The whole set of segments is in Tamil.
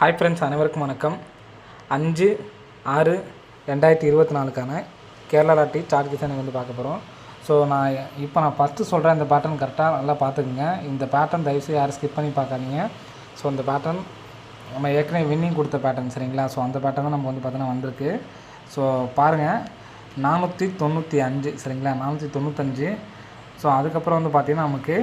ஹாய் ஃப்ரெண்ட்ஸ் அனைவருக்கும் வணக்கம். அஞ்சு ஆறு ரெண்டாயிரத்தி இருபத்தி நாலுக்கான கேரளா லாட்டி சார்ட் கிசான் வந்து பார்க்க போகிறோம் ஸோ நான் இப்போ நான் ஃபஸ்ட்டு சொல்கிறேன் இந்த பேட்டர்ன் கரெக்டாக நல்லா பார்த்துக்குங்க. இந்த பேட்டர்ன் தயவுசெய்து யாரும் ஸ்கிப் பண்ணி பார்க்காதீங்க. ஸோ இந்த பேட்டர்ன் நம்ம ஏற்கனவே வின்னிங் கொடுத்த பேட்டர்ன் சரிங்களா? ஸோ அந்த பேட்டர்ன் நம்ம வந்து பார்த்தோன்னா வந்திருக்கு. ஸோ பாருங்கள் நானூற்றி தொண்ணூற்றி அஞ்சு சரிங்களா? நானூற்றி தொண்ணூத்தஞ்சு. ஸோ அதுக்கப்புறம் வந்து பார்த்திங்கன்னா நமக்கு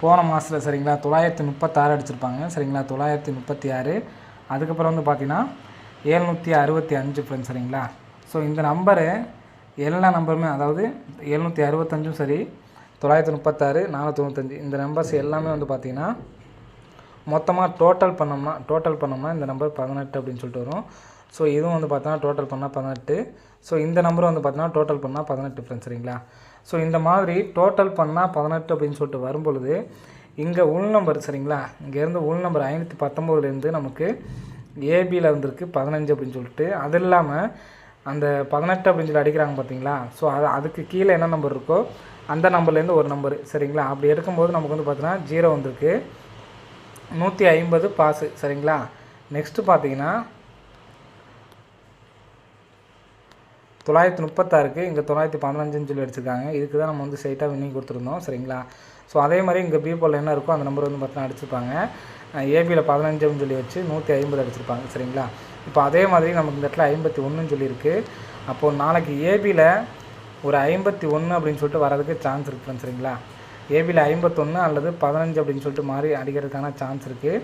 போன மாதத்தில் சரிங்களா தொள்ளாயிரத்தி முப்பத்தாறு அடிச்சிருப்பாங்க. சரிங்களா தொள்ளாயிரத்தி முப்பத்தி ஆறு அதுக்கப்புறம் வந்து பார்த்தீங்கன்னா ஏழ்நூற்றி அறுபத்தி அஞ்சு ஃப்ரெண்ட்ஸ் சரிங்களா. ஸோ இந்த நம்பரு எல்லா நம்பருமே அதாவது எழுநூற்றி அறுபத்தஞ்சும் சரி தொள்ளாயிரத்தி முப்பத்தாறு நானூற்றி தொண்ணூத்தஞ்சு இந்த நம்பர்ஸ் எல்லாமே வந்து பார்த்திங்கன்னா மொத்தமாக டோட்டல் பண்ணோம்னா டோட்டல் பண்ணோம்னா இந்த நம்பர் பதினெட்டு அப்படின்னு சொல்லிட்டு வரும். ஸோ இதுவும் வந்து பார்த்தோன்னா டோட்டல் பண்ணால் பதினெட்டு. ஸோ இந்த நம்பரும் வந்து பார்த்தோன்னா டோட்டல் பண்ணால் பதினெட்டு ஃப்ரெண்ட்ஸ் சரிங்களா. ஸோ இந்த மாதிரி டோட்டல் பண்ணால் பதினெட்டு அப்படின்னு சொல்லிட்டு வரும்பொழுது இங்கே உள் நம்பர் சரிங்களா? இங்கேருந்து உள் நம்பர் ஐநூற்றி பத்தொம்போதுலேருந்து நமக்கு ஏபியில் வந்திருக்கு பதினஞ்சு அப்படின்னு சொல்லிட்டு. அது இல்லாமல் அந்த பதினெட்டு அப்படின்னு சொல்லி அடிக்கிறாங்க பார்த்தீங்களா ஸோ அது அதுக்கு கீழே என்ன நம்பர் இருக்கோ அந்த நம்பர்லேருந்து ஒரு நம்பர் சரிங்களா? அப்படி எடுக்கும்போது நமக்கு வந்து பார்த்தீங்கன்னா ஜீரோ வந்திருக்கு. நூற்றி ஐம்பது பாஸு சரிங்களா? நெக்ஸ்ட்டு பார்த்தீங்கன்னா தொள்ளாயிரத்தி முப்பத்தாறுக்கு இங்கே தொள்ளாயிரத்தி பதினஞ்சுன்னு சொல்லி அடிச்சிருக்காங்க இதுக்கு தான் நம்ம வந்து ஸ்ட்ரைட்டாக வின்னிங் கொடுத்துருந்தோம் சரிங்களா? ஸோ அதே மாதிரி இங்கே பி போல் என்ன இருக்கோ அந்த நம்பர் வந்து பார்த்தீங்கன்னா அடிச்சிருப்பாங்க. ஏபியில் பதினஞ்சுன்னு சொல்லி வச்சு நூற்றி ஐம்பது அடிச்சிருப்பாங்க சரிங்களா? இப்போ அதே மாதிரி நமக்கு இந்த இடத்துல ஐம்பத்தி ஒன்றுன்னு சொல்லியிருக்கு. அப்போது நாளைக்கு ஏபியில் ஒரு ஐம்பத்தி ஒன்று அப்படின்னு சொல்லிட்டு வரதுக்கு சான்ஸ் இருக்குன்னு சரிங்களா? ஏபியில் ஐம்பத்தொன்று அல்லது பதினஞ்சு அப்படின்னு சொல்லிட்டு மாறி அடிக்கிறதுக்கான சான்ஸ் இருக்குது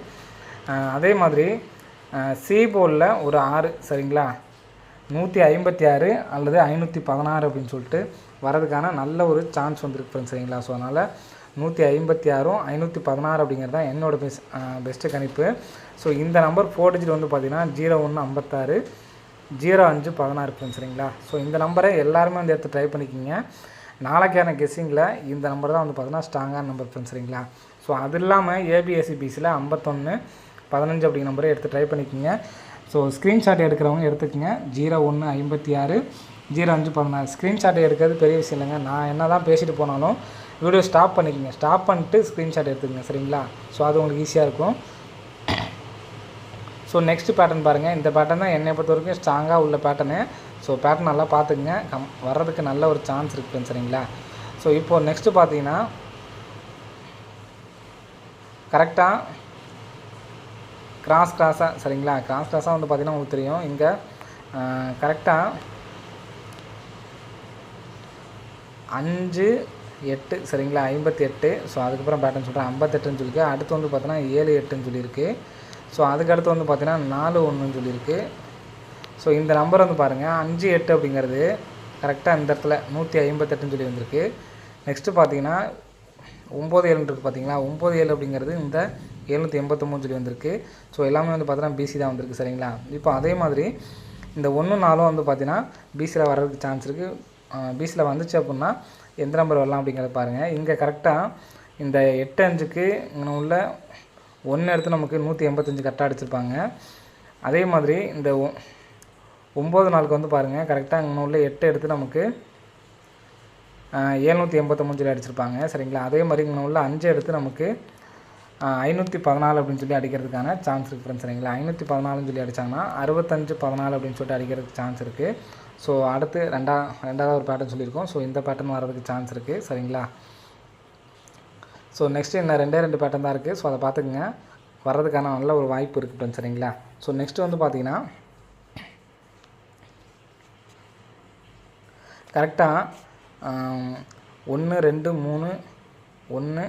அதே மாதிரி சி போலில் ஒரு ஆறு சரிங்களா? நூற்றி ஐம்பத்தி ஆறு அல்லது ஐநூற்றி பதினாறு அப்படின்னு சொல்லிட்டு வரதுக்கான நல்ல ஒரு சான்ஸ் வந்துருக்கு ஃப்ரெண்ட்ஸ் சரிங்களா? ஸோ அதனால் நூற்றி ஐம்பத்தி ஆறும் ஐநூற்றி பதினாறு அப்படிங்கிறது தான் என்னோட பெஸ் பெஸ்ட்டு கணிப்பு. ஸோ இந்த நம்பர் ஃபோர் டிஜிட் வந்து பார்த்தீங்கன்னா ஜீரோ ஒன்று ஐம்பத்தாறு ஜீரோ அஞ்சு பதினாறு ஃப்ரெண்ட்ஸ் சரிங்களா? ஸோ இந்த நம்பரை எல்லாருமே வந்து எடுத்து ட்ரை பண்ணிக்கிங்க. நாளைக்கான கெஸ்ஸிங்கில் இந்த நம்பர் தான் வந்து பார்த்தீங்கன்னா ஸ்ட்ராங்கான நம்பர் ஃப்ரெண்ட்ஸ் சரிங்களா? ஸோ அது இல்லாமல் ஏபிஎஸ்சி பிசியில் ஐம்பத்தொன்று பதினஞ்சு அப்படிங்கிற நம்பரை எடுத்து ட்ரை பண்ணிக்கிங்க. ஸோ ஸ்க்ரீன்ஷாட் எடுக்கிறவங்க எடுத்துக்கோங்க. ஜீரோ ஒன்று ஐம்பத்தி ஆறு ஜீரோ அஞ்சு பதினாறு. ஸ்க்ரீன்ஷாட் எடுக்கிறது பெரிய விஷயம் இல்லைங்க. நான் என்ன தான் பேசிட்டு போனாலும் வீடியோ ஸ்டாப் பண்ணிக்கோங்க. ஸ்டாப் பண்ணிட்டு ஸ்க்ரீன்ஷாட் எடுத்துக்கங்க சரிங்களா? ஸோ அது உங்களுக்கு ஈஸியாக இருக்கும். ஸோ நெக்ஸ்ட் பேட்டர்ன் பாருங்கள் இந்த பேட்டர்ன் தான் என்னை பொறுத்த வரைக்கும் ஸ்ட்ராங்காக உள்ள பேட்டர்னு ஸோ பேட்டர்ன் நல்லா பார்த்துக்குங்க. கம் வர்றதுக்கு நல்ல ஒரு சான்ஸ் இருக்குன்னு சரிங்களா? ஸோ இப்போது நெக்ஸ்ட்டு பார்த்தீங்கன்னா கரெக்டாக கிராஸ் கிராஸாக சரிங்களா? கிராஸ் கிராஸாக வந்து பார்த்திங்கன்னா உங்களுக்கு தெரியும். இங்கே கரெக்டாக அஞ்சு எட்டு சரிங்களா? ஐம்பத்தி எட்டு ஸோ அதுக்கப்புறம் பேட்டர்ன் சொல்கிறேன் ஐம்பத்தெட்டுன்னு சொல்லியிருக்கு. அடுத்து வந்து பார்த்தீங்கன்னா ஏழு எட்டுன்னு சொல்லியிருக்கு. ஸோ அதுக்கடுத்து வந்து பார்த்தீங்கன்னா நாலு ஒன்றுன்னு சொல்லியிருக்கு. ஸோ இந்த நம்பர் வந்து பாருங்கள் அஞ்சு எட்டு அப்படிங்கிறது கரெக்டாக இந்த இடத்துல நூற்றி ஐம்பத்தெட்டுன்னு சொல்லி வந்திருக்கு. நெக்ஸ்ட்டு பார்த்தீங்கன்னா ஒம்பது ஏழுன்றது இருக்குது பார்த்தீங்களா? ஒம்பது ஏழு அப்படிங்கிறது இந்த எழுநூற்றி எண்பத்தொம்போது சொல்லி வந்திருக்கு. ஸோ எல்லாமே வந்து பார்த்தீங்கன்னா பிசி தான் வந்திருக்கு சரிங்களா? இப்போ அதே மாதிரி இந்த ஒன்று நாளும் வந்து பார்த்தீங்கன்னா பிசியில் வர்றதுக்கு சான்ஸ் இருக்குது பிசியில் வந்துச்சு அப்படின்னா எந்த நம்பர் வரலாம் அப்படிங்கிறத பாருங்கள் இங்கே கரெக்டாக இந்த எட்டு அஞ்சுக்கு இங்கே உள்ள ஒன்று எடுத்து நமக்கு நூற்றி எண்பத்தஞ்சு கரெக்டாக அடிச்சிருப்பாங்க. அதே மாதிரி இந்த ஒ- ஒம்பது நாளுக்கு வந்து பாருங்கள் கரெக்டாக இங்கே உள்ள எட்டு எடுத்து நமக்கு ஏழ்நூற்றி எண்பத்தொம்பது அடிச்சிருப்பாங்க சரிங்களா? அதே மாதிரி இங்கே உள்ள அஞ்சு எடுத்து நமக்கு ஐநூற்றி பதினாலு அப்படின்னு சொல்லி அடிக்கிறதுக்கான சான்ஸ் இருக்குது ஃப்ரெண்ட்ஸ் சரிங்களா? ஐநூற்றி பதினாலுன்னு சொல்லி அடித்தாங்கன்னா அறுபத்தஞ்சு பதினாலு அப்படின்னு சொல்லிட்டு அடிக்கிறதுக்கு சான்ஸ் இருக்குது ஸோ அடுத்து ரெண்டா ரெண்டாவது ஒரு பேட்டர்ன் சொல்லியிருக்கோம். ஸோ இந்த பேட்டர்ன் வர்றதுக்கு சான்ஸ் இருக்குது சரிங்களா? ஸோ நெக்ஸ்ட்டு என்ன ரெண்டே ரெண்டு பேட்டர்ன் தான் இருக்குது ஸோ அதை பார்த்துக்குங்க. வர்றதுக்கான நல்ல ஒரு வாய்ப்பு இருக்குது ஃப்ரெண்ட்ஸ் சரிங்களா? ஸோ நெக்ஸ்ட்டு வந்து பார்த்தீங்கன்னா கரெக்டாக ஒன்று ரெண்டு மூணு ஒன்று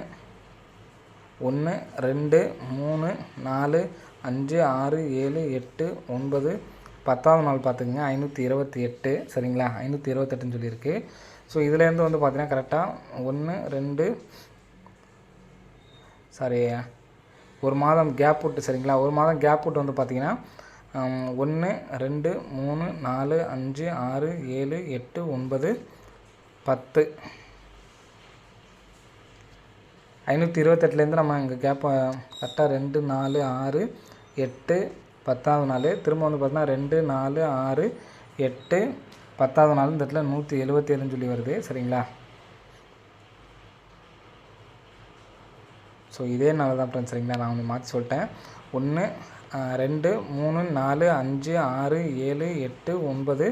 ஒன்று ரெண்டு மூணு நாலு அஞ்சு ஆறு ஏழு எட்டு ஒன்பது. பத்தாவது நாள் பார்த்துக்குங்க. ஐநூற்றி இருபத்தி எட்டு. சரிங்களா? ஐநூற்றி இருபத்தெட்டுன்னு சொல்லியிருக்கு. ஸோ இதுலேருந்து வந்து பார்த்தீங்கன்னா கரெக்டாக ஒன்று ரெண்டு சாரி ஒரு மாதம் கேப் விட்டு சரிங்களா? ஒரு மாதம் கேப் விட்டு வந்து பார்த்தீங்கன்னா ஒன்று ரெண்டு மூணு நாலு அஞ்சு ஆறு ஏழு எட்டு ஒன்பது பத்து. ஐநூற்றி இருபத்தெட்டுலேருந்து நம்ம இங்கே கேப்பை கரெக்டாக ரெண்டு நாலு ஆறு எட்டு பத்தாவது நாள். திரும்ப வந்து பார்த்தோன்னா ரெண்டு நாலு ஆறு எட்டு பத்தாவது நாள் இந்த இடத்துல நூற்றி எழுபத்தி ஏழுன்னு சொல்லி வருது. சரிங்களா? ஸோ இதே நாள் தான் ஃப்ரெண்ட்ஸ் சரிங்களா? நான் வந்து மாற்றி சொல்லிட்டேன். ஒன்று ரெண்டு மூணு நாலு அஞ்சு ஆறு ஏழு எட்டு ஒன்பது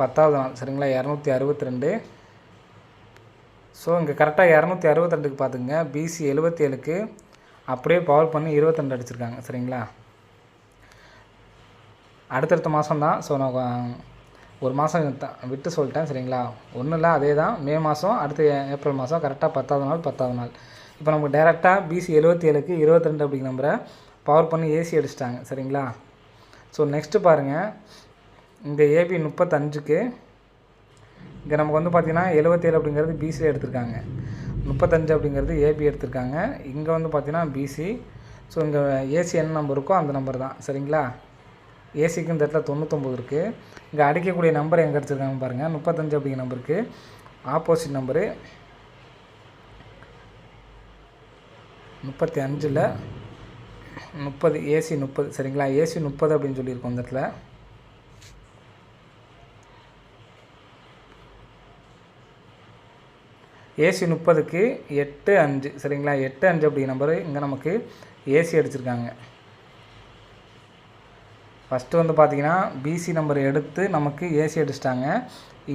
பத்தாவது நாள். சரிங்களா? இரநூத்தி அறுபத்தி ரெண்டு ஸோ இங்கே கரெக்டாக இரநூத்தி அறுபத்தி ரெண்டுக்கு பார்த்துங்க பிசி எழுபத்தி ஏழுக்கு அப்படியே பவர் பண்ணி இருபத்தெண்டு அடிச்சிருக்காங்க. சரிங்களா? அடுத்தடுத்த மாதம் தான் ஸோ நான் ஒரு மாதம் விட்டு சொல்லிட்டேன். சரிங்களா? ஒன்றும் இல்லை அதே தான் மே மாதம் அடுத்த ஏப்ரல் மாதம் கரெக்டாக பத்தாவது நாள் பத்தாவது நாள். இப்போ நமக்கு டேரெக்டாக பிசி எழுபத்தி ஏழுக்கு இருபத்திரெண்டு அப்படிங்கிற நம்பரை பவர் பண்ணி ஏசி அடிச்சிட்டாங்க. சரிங்களா? ஸோ நெக்ஸ்ட்டு பாருங்கள் இந்த ஏபி முப்பத்தஞ்சுக்கு இங்கே நமக்கு வந்து பார்த்திங்கன்னா எழுபத்தேழு அப்படிங்கிறது பிசியில் எடுத்திருக்காங்க. முப்பத்தஞ்சு அப்படிங்கிறது ஏபி எடுத்திருக்காங்க. இங்கே வந்து பார்த்தீங்கன்னா பிசி ஸோ இங்கே ஏசி என்ன நம்பர் இருக்கோ அந்த நம்பர் தான். சரிங்களா? ஏசிக்கு இந்த இடத்துல தொண்ணூத்தொம்பது இருக்குது இங்கே அடிக்கக்கூடிய நம்பர் எங்கே அடிச்சிருக்காங்க பாருங்கள் முப்பத்தஞ்சு அப்படிங்கிற நம்பருக்கு ஆப்போசிட் நம்பரு முப்பத்தி அஞ்சில் முப்பது ஏசி முப்பது. சரிங்களா? ஏசி முப்பது அப்படின்னு சொல்லியிருக்கோம் இந்த இடத்துல. ஏசி முப்பதுக்கு எட்டு அஞ்சு. சரிங்களா? எட்டு அஞ்சு அப்படிங்க நம்பரு இங்கே நமக்கு ஏசி அடிச்சிருக்காங்க. ஃபஸ்ட்டு வந்து பார்த்தீங்கன்னா பிசி நம்பர் எடுத்து நமக்கு ஏசி அடிச்சிட்டாங்க.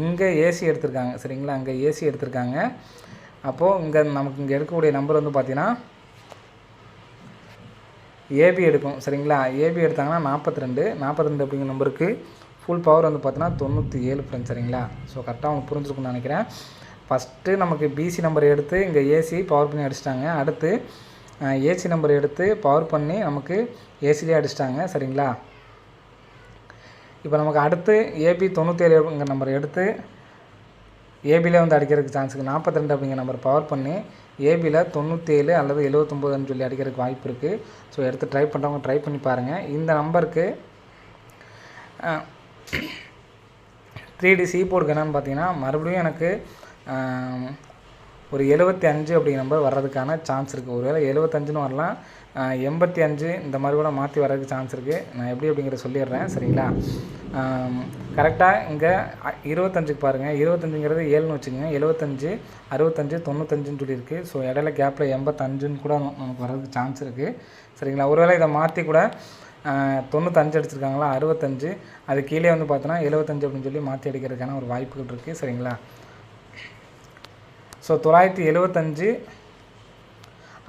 இங்கே ஏசி எடுத்திருக்காங்க. சரிங்களா? அங்கே ஏசி எடுத்திருக்காங்க. அப்போது இங்கே நமக்கு இங்கே எடுக்கக்கூடிய நம்பர் வந்து பார்த்திங்கன்னா ஏபி எடுக்கும். சரிங்களா? ஏபி எடுத்தாங்கன்னா நாற்பத்தி ரெண்டு நாற்பத்தி ரெண்டு அப்படிங்கிற நம்பருக்கு ஃபுல் பவர் வந்து பார்த்தீங்கன்னா தொண்ணூற்றி ஏழு ஃப்ரெண்ட்ஸ் சரிங்களா? ஸோ கரெக்டாக அவங்க புரிஞ்சுருக்குன்னு நினைக்கிறேன். ஃபஸ்ட்டு நமக்கு பிசி நம்பர் எடுத்து இங்கே ஏசி பவர் பண்ணி அடிச்சிட்டாங்க. அடுத்து ஏசி நம்பர் எடுத்து பவர் பண்ணி நமக்கு ஏசிலே அடிச்சிட்டாங்க. சரிங்களா? இப்போ நமக்கு அடுத்து ஏபி தொண்ணூற்றேழுங்கிற நம்பர் எடுத்து ஏபியில் வந்து அடிக்கிறதுக்கு சான்ஸ் இருக்குது நாற்பத்தி ரெண்டு அப்படிங்கிற நம்பர் பவர் பண்ணி ஏபியில் தொண்ணூற்றேழு அல்லது எழுபத்தொம்போதுன்னு சொல்லி அடிக்கிறதுக்கு வாய்ப்பு இருக்குது ஸோ எடுத்து ட்ரை பண்ணுறவங்க ட்ரை பண்ணி பாருங்கள் இந்த நம்பருக்கு த்ரீ டி சி போர்டுக்கு என்னென்னு பார்த்தீங்கன்னா மறுபடியும் எனக்கு ஒரு எழுபத்தி அஞ்சு அப்படிங்கிற நம்பர் வர்றதுக்கான சான்ஸ் இருக்குது ஒருவேளை எழுபத்தஞ்சுன்னு வரலாம். எண்பத்தி அஞ்சு இந்த மாதிரி கூட மாற்றி வர்றதுக்கு சான்ஸ் இருக்குது நான் எப்படி அப்படிங்கிறத சொல்லிடுறேன். சரிங்களா? கரெக்டாக இங்கே இருபத்தஞ்சுக்கு பாருங்கள் இருபத்தஞ்சுங்கிறது ஏழுன்னு வச்சுக்கோங்க. எழுபத்தஞ்சு அறுபத்தஞ்சு தொண்ணூத்தஞ்சுன்னு சொல்லியிருக்கு. ஸோ இடையில கேப்பில் எண்பத்தஞ்சுன்னு கூட நமக்கு வர்றதுக்கு சான்ஸ் இருக்குது சரிங்களா? ஒருவேளை இதை மாற்றி கூட தொண்ணூத்தஞ்சு அடிச்சிருக்காங்களா? அறுபத்தஞ்சு அது கீழே வந்து பார்த்தோன்னா எழுபத்தஞ்சு அப்படின்னு சொல்லி மாற்றி அடிக்கிறதுக்கான ஒரு வாய்ப்புகள் இருக்குது சரிங்களா? ஸோ தொள்ளாயிரத்தி எழுபத்தஞ்சு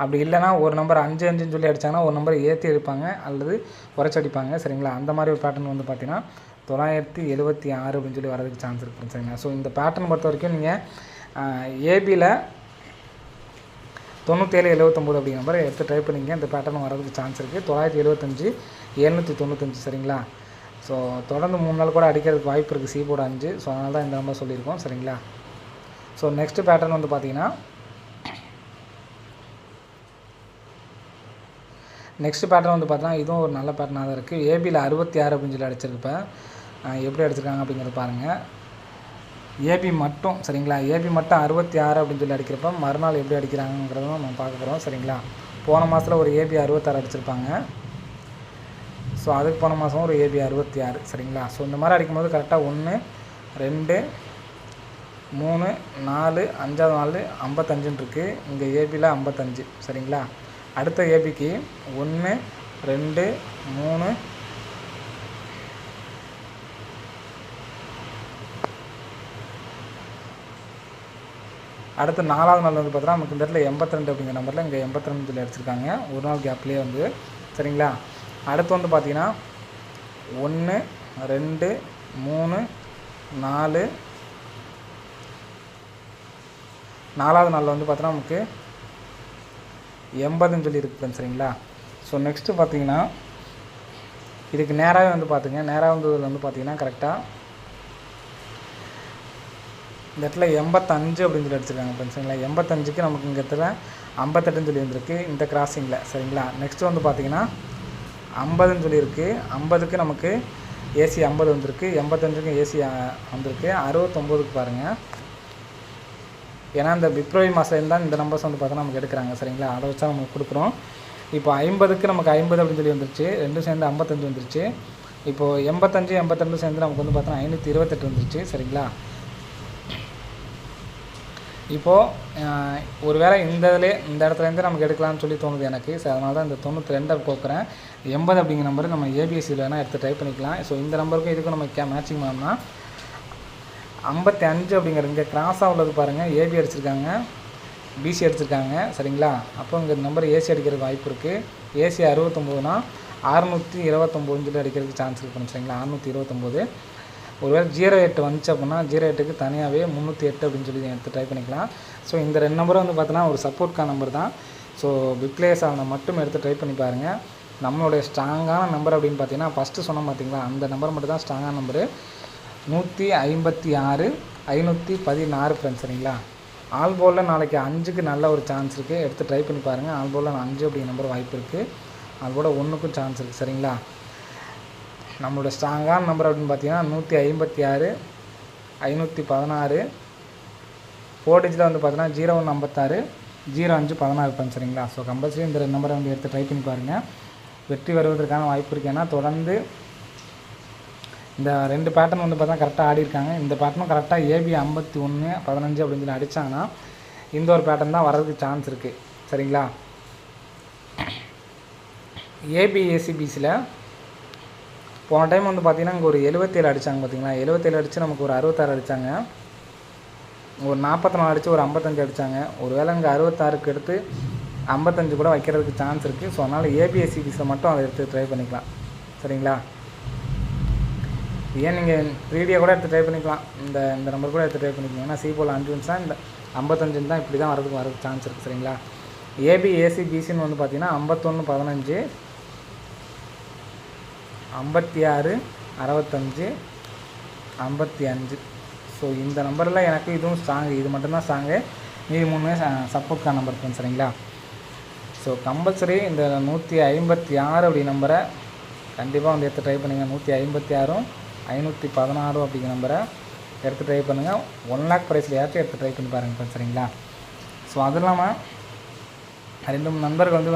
அப்படி இல்லைன்னா ஒரு நம்பர் அஞ்சு அஞ்சுன்னு சொல்லி அடித்தாங்கன்னா ஒரு நம்பர் ஏற்றி அடிப்பாங்க அல்லது குறைச்சி அடிப்பாங்க. சரிங்களா? அந்த மாதிரி ஒரு பேட்டர்ன் வந்து பார்த்தீங்கன்னா தொள்ளாயிரத்தி எழுபத்தி ஆறு அப்படின்னு சொல்லி வரதுக்கு சான்ஸ் இருக்குது சரிங்களா? ஸோ இந்த பேட்டர்ன் பொறுத்த வரைக்கும் நீங்கள் ஏபியில் தொண்ணூற்றேழு எழுபத்தொம்போது அப்படிங்கிற நம்பர் எடுத்து ட்ரை பண்ணிங்க. இந்த பேட்டர்ன் வரதுக்கு சான்ஸ் இருக்குது தொள்ளாயிரத்தி எழுபத்தஞ்சு எழுநூற்றி தொண்ணூத்தஞ்சு. சரிங்களா? ஸோ தொடர்ந்து மூணு நாள் கூட அடிக்கிறதுக்கு வாய்ப்பு இருக்குது சி போர்டு அஞ்சு. ஸோ அதனால தான் இந்த நம்பர் சொல்லியிருக்கோம். சரிங்களா? ஸோ நெக்ஸ்ட் பேட்டர்ன் வந்து பார்த்தீங்கன்னா நெக்ஸ்ட் பேட்டர்ன் வந்து பார்த்தீங்கன்னா இதுவும் ஒரு நல்ல பேட்டர்னாக தான் இருக்குது ஏபியில் அறுபத்தி ஆறு அப்படின்னு சொல்லி அடிச்சிருப்பேன் எப்படி அடிச்சிருக்காங்க அப்படிங்கிறத பாருங்கள் ஏபி மட்டும் சரிங்களா? ஏபி மட்டும் அறுபத்தி ஆறு அப்படின்னு சொல்லி அடிக்கிறப்ப மறுநாள் எப்படி அடிக்கிறாங்கிறதும் நம்ம பார்க்க போகிறோம் சரிங்களா? போன மாதத்தில் ஒரு ஏபி அறுபத்தாறு அடிச்சிருப்பாங்க. ஸோ அதுக்கு போன மாதம் ஒரு ஏபி அறுபத்தி ஆறு சரிங்களா? ஸோ இந்த மாதிரி அடிக்கும்போது கரெக்டாக ஒன்று ரெண்டு மூணு நாலு அஞ்சாவது நாலு ஐம்பத்தஞ்சுன்னு இருக்குது இங்கே ஏபியில் ஐம்பத்தஞ்சு. சரிங்களா? அடுத்த ஏபிக்கு ஒன்று ரெண்டு மூணு. அடுத்து நாலாவது நாள் வந்து பார்த்தோன்னா நமக்கு இந்த இடத்துல எண்பத்தி ரெண்டு அப்படிங்கிற நம்பரில் இங்கே எண்பத்தி ரெண்டு அடிச்சிருக்காங்க ஒரு நாள் கேப்லேயே வந்து சரிங்களா? அடுத்து வந்து பார்த்தீங்கன்னா ஒன்று ரெண்டு மூணு நாலு நாலாவது நாளில் வந்து பார்த்தோன்னா நமக்கு எண்பதுன்னு சொல்லி இருக்குது சரிங்களா? ஸோ நெக்ஸ்ட்டு பார்த்தீங்கன்னா இதுக்கு நேராகவே வந்து பார்த்துங்க. நேராக வந்ததில் வந்து பார்த்தீங்கன்னா கரெக்டாக இந்த இடத்துல எண்பத்தஞ்சு அப்படின்னு சொல்லி அடிச்சிருக்காங்க friends, சரிங்களா? எண்பத்தஞ்சுக்கு நமக்கு இங்கே இடத்துல ஐம்பத்தெட்டுன்னு சொல்லி வந்திருக்கு இந்த கிராசிங்கில் சரிங்களா? நெக்ஸ்ட்டு வந்து பார்த்தீங்கன்னா ஐம்பதுன்னு சொல்லியிருக்கு. ஐம்பதுக்கு நமக்கு ஏசி ஐம்பது வந்திருக்கு. எண்பத்தஞ்சுக்கு ஏசி வந்திருக்கு. அறுபத்தொம்போதுக்கு பாருங்கள் ஏன்னா இந்த பிப்ரவரி மாதம் தான் இந்த நம்பர்ஸ் வந்து பார்த்தா நமக்கு எடுக்கிறாங்க சரிங்களா? அதை வச்சா நம்ம கொடுக்குறோம். இப்போ ஐம்பதுக்கு நமக்கு ஐம்பது அப்படின்னு சொல்லி வந்துருச்சு. ரெண்டும் சேர்ந்து ஐம்பத்தஞ்சு வந்துருச்சு. இப்போது எண்பத்தஞ்சு எண்பத்தெண்டு சேர்ந்து நமக்கு வந்து பார்த்தோன்னா ஐநூற்றி இருபத்தெட்டு வந்துருச்சு சரிங்களா? இப்போது ஒருவேளை இந்த இதில் இந்த இடத்துலேருந்து நமக்கு எடுக்கலாம்னு சொல்லி தோணுது எனக்கு. ஸோ அதனால தான் இந்த தொண்ணூற்றி ரெண்டை கோக்குறேன். எண்பது அப்படிங்கிற நம்பர் நம்ம ஏபிஎஸ்சியில் வேணால் எடுத்து ட்ரை பண்ணிக்கலாம். ஸோ இந்த நம்பருக்கும் இதுக்கும் நம்ம கே மேட்சிங் பண்ணோம்னா ஐம்பத்தி அஞ்சு அப்படிங்கிற இங்கே கிராஸாக உள்ளது பாருங்கள் ஏபி அடிச்சிருக்காங்க. பிசி அடிச்சிருக்காங்க. சரிங்களா? அப்போ இங்கே நம்பர் ஏசி அடிக்கிறதுக்கு வாய்ப்பு இருக்குது ஏசி அறுபத்தொம்போதுனா அறுநூற்றி இருபத்தொம்போதுன்னு சொல்லி அடிக்கிறதுக்கு சான்ஸ் இருக்குன்னு சரிங்களா? அறுநூற்றி இருபத்தொம்போது. ஒருவேளை ஜீரோ எட்டு வந்துச்சு அப்படின்னா ஜீரோ எட்டுக்கு தனியாகவே முந்நூற்றி எட்டு அப்படின்னு சொல்லி எடுத்து ட்ரை பண்ணிக்கலாம். ஸோ இந்த ரெண்டு நம்பரும் வந்து பார்த்தீங்கன்னா ஒரு சப்போர்ட்கான நம்பர் தான். ஸோ பிக்லேஸ் ஆன மட்டும் எடுத்து ட்ரை பண்ணி பாருங்கள் நம்மளுடைய ஸ்ட்ராங்கான நம்பர் அப்படின்னு பார்த்தீங்கன்னா ஃபஸ்ட்டு சொன்னோம் பார்த்தீங்களா அந்த நம்பர் மட்டும் தான் ஸ்ட்ராங்கான நம்பரு நூற்றி ஐம்பத்தி ஆறு ஐநூற்றி பதினாறு ஃப்ரெண்ட்ஸ் சரிங்களா? ஆல் போலில் நாளைக்கு அஞ்சுக்கு நல்ல ஒரு சான்ஸ் இருக்குது எடுத்து ட்ரை பண்ணி பாருங்கள் ஆல் போலில் அஞ்சு அப்படிங்கிற நம்பர் வாய்ப்பு இருக்குது ஆல் போல் ஒன்றுக்கும் சான்ஸ் இருக்குது சரிங்களா? நம்மளோட ஸ்ட்ராங்கான நம்பர் அப்படின்னு பார்த்தீங்கன்னா நூற்றி ஐம்பத்தி ஆறு ஐநூற்றி பதினாறு ஃபோர் டிஜிட்டில் வந்து பார்த்தீங்கன்னா ஜீரோ ஒன்று ஐம்பத்தாறு ஜீரோ அஞ்சு பதினாறு ஃப்ரெண்ட்ஸ் சரிங்களா? ஸோ கம்பல்சரி இந்த ரெண்டு நம்பரை வந்து எடுத்து ட்ரை பண்ணி பாருங்கள் வெற்றி வருவதற்கான வாய்ப்பு இருக்குது ஏன்னா தொடர்ந்து இந்த ரெண்டு பேட்டர்ன் வந்து பார்த்தா கரெக்டாக ஆடி இருக்காங்க இந்த பேட்டர்னும் கரெக்டாக ஏபி ஐம்பத்தி ஒன்று பதினஞ்சு அப்படின்னு சொல்லி அடித்தாங்கன்னா இந்த ஒரு பேட்டர்ன் தான் வர்றதுக்கு சான்ஸ் இருக்குது சரிங்களா? ஏபி ஏசிபிசியில் போன டைம் வந்து பார்த்திங்கன்னா இங்கே ஒரு எழுபத்தேழு அடித்தாங்க பார்த்தீங்களா? எழுபத்தேழு அடித்து நமக்கு ஒரு அறுபத்தாறு அடித்தாங்க ஒரு நாற்பத்தி நாலு அடித்து ஒரு ஐம்பத்தஞ்சு அடித்தாங்க ஒரு வேளை இங்கே அறுபத்தாறுக்கு எடுத்து ஐம்பத்தஞ்சு கூட வைக்கிறதுக்கு சான்ஸ் இருக்குது ஸோ அதனால் ஏபிஎஸ்சிபிஸில் மட்டும் அதை எடுத்து ட்ரை பண்ணிக்கலாம். சரிங்களா? ஏன் நீங்கள் த்ரீடியை கூட எடுத்து ட்ரை பண்ணிக்கலாம். இந்த இந்த நம்பர் கூட எடுத்து ட்ரை பண்ணிக்கலாம். ஏன்னா சி போல் அஞ்சு நிமிஷம் இந்த ஐம்பத்தஞ்சு தான் இப்படி தான் வரதுக்கு வரதுக்கு சான்ஸ் இருக்குது சரிங்களா ஏபி ஏசி பிசின்னு வந்து பார்த்தீங்கன்னா ஐம்பத்தொன்று பதினஞ்சு ஐம்பத்தி ஆறு அறுபத்தஞ்சு ஐம்பத்தி அஞ்சு ஸோ இந்த நம்பரில் எனக்கு இதுவும் ஸ்ட்ராங்கு இது மட்டும்தான் ஸ்ட்ராங்கு மீதி மூணுமே சப்போர்ட்கான நம்பர் இருக்கும் சரிங்களா? ஸோ கம்பல்சரி இந்த நூற்றி ஐம்பத்தி ஆறு அப்படி நம்பரை கண்டிப்பாக வந்து எடுத்து ட்ரை பண்ணுங்கள் நூற்றி ஐம்பத்தி ஆறும் ஐநூற்றி பதினாறும் அப்படிங்கிற நம்பரை எடுத்து ட்ரை பண்ணுங்கள் ஒன் லேக் ப்ரைஸ்லையாச்சும் எடுத்து ட்ரை பண்ணி பாருங்கள் friends, சரிங்களா? ஸோ அது இல்லாமல் ரெண்டு மூணு நண்பர்கள் வந்து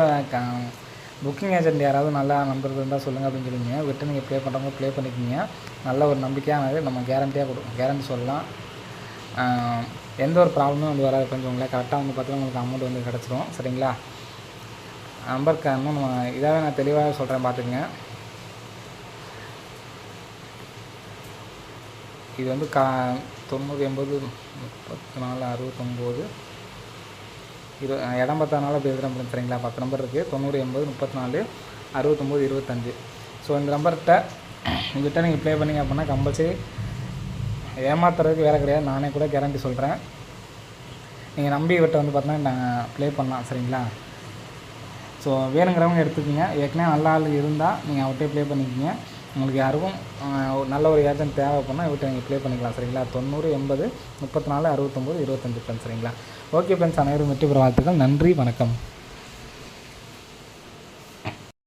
புக்கிங் ஏஜென்ட் யாராவது நல்லா நண்பர்கள் இருந்தால் சொல்லுங்கள் அப்படின்னு சொல்லிங்க விட்டு நீங்கள் ப்ளே பண்ணுறவங்க ப்ளே பண்ணிக்கிங்க. நல்ல ஒரு நம்பிக்கையானது நம்ம கேரண்டியாக கொடுக்கும் கேரண்டி சொல்லலாம். எந்த ஒரு ப்ராப்ளமும் வந்து வராது கொஞ்சம் உங்களை கரெக்டாக வந்து பார்த்தீங்கன்னா உங்களுக்கு அமௌண்ட் வந்து கிடச்சிரும் சரிங்களா? நம்பர் இன்னும் நம்ம இதாகவே நான் தெளிவாக சொல்கிறேன் பார்த்துக்குங்க இது வந்து கா தொண்ணூறு எண்பது முப்பத்தி நாலு அறுபத்தொம்போது இரு இடம் பத்தா அப்படி பேசுகிற நம்பர் சரிங்களா? பத்து நம்பர் இருக்குது தொண்ணூறு எண்பது முப்பத்தி நாலு அறுபத்தொம்போது இருபத்தஞ்சு. ஸோ இந்த நம்பர்கிட்ட உங்கள்கிட்ட நீங்கள் ப்ளே பண்ணிங்க அப்படின்னா கம்பல்சரி ஏமாத்துறதுக்கு வேலை கிடையாது. நானே கூட கேரண்டி சொல்கிறேன் நீங்கள் நம்பி இவர்கிட்ட வந்து பார்த்தீங்கன்னா நான் ப்ளே பண்ணலாம். சரிங்களா? ஸோ வேணுங்கிறவங்க எடுத்துக்கோங்க. ஏற்கனவே நல்ல ஆள் இருந்தால் நீங்கள் அவர்கிட்டே ப்ளே பண்ணிக்கிங்க. உங்களுக்கு யாருக்கும் ஒரு நல்ல ஒரு ஏஜென்ட் தேவைப்படனா இவர்கிட்ட நீங்கள் ப்ளே பண்ணிக்கலாம் சரிங்களா? தொண்ணூறு எண்பது முப்பத்தி நாலு அறுபத்தொம்போது இருபத்தஞ்சு ஃப்ரெண்ட்ஸ் சரிங்களா? ஓகே ஃப்ரெண்ட்ஸ் அனைவரும் வெற்றி பெற வாழ்த்துக்கள். நன்றி வணக்கம்.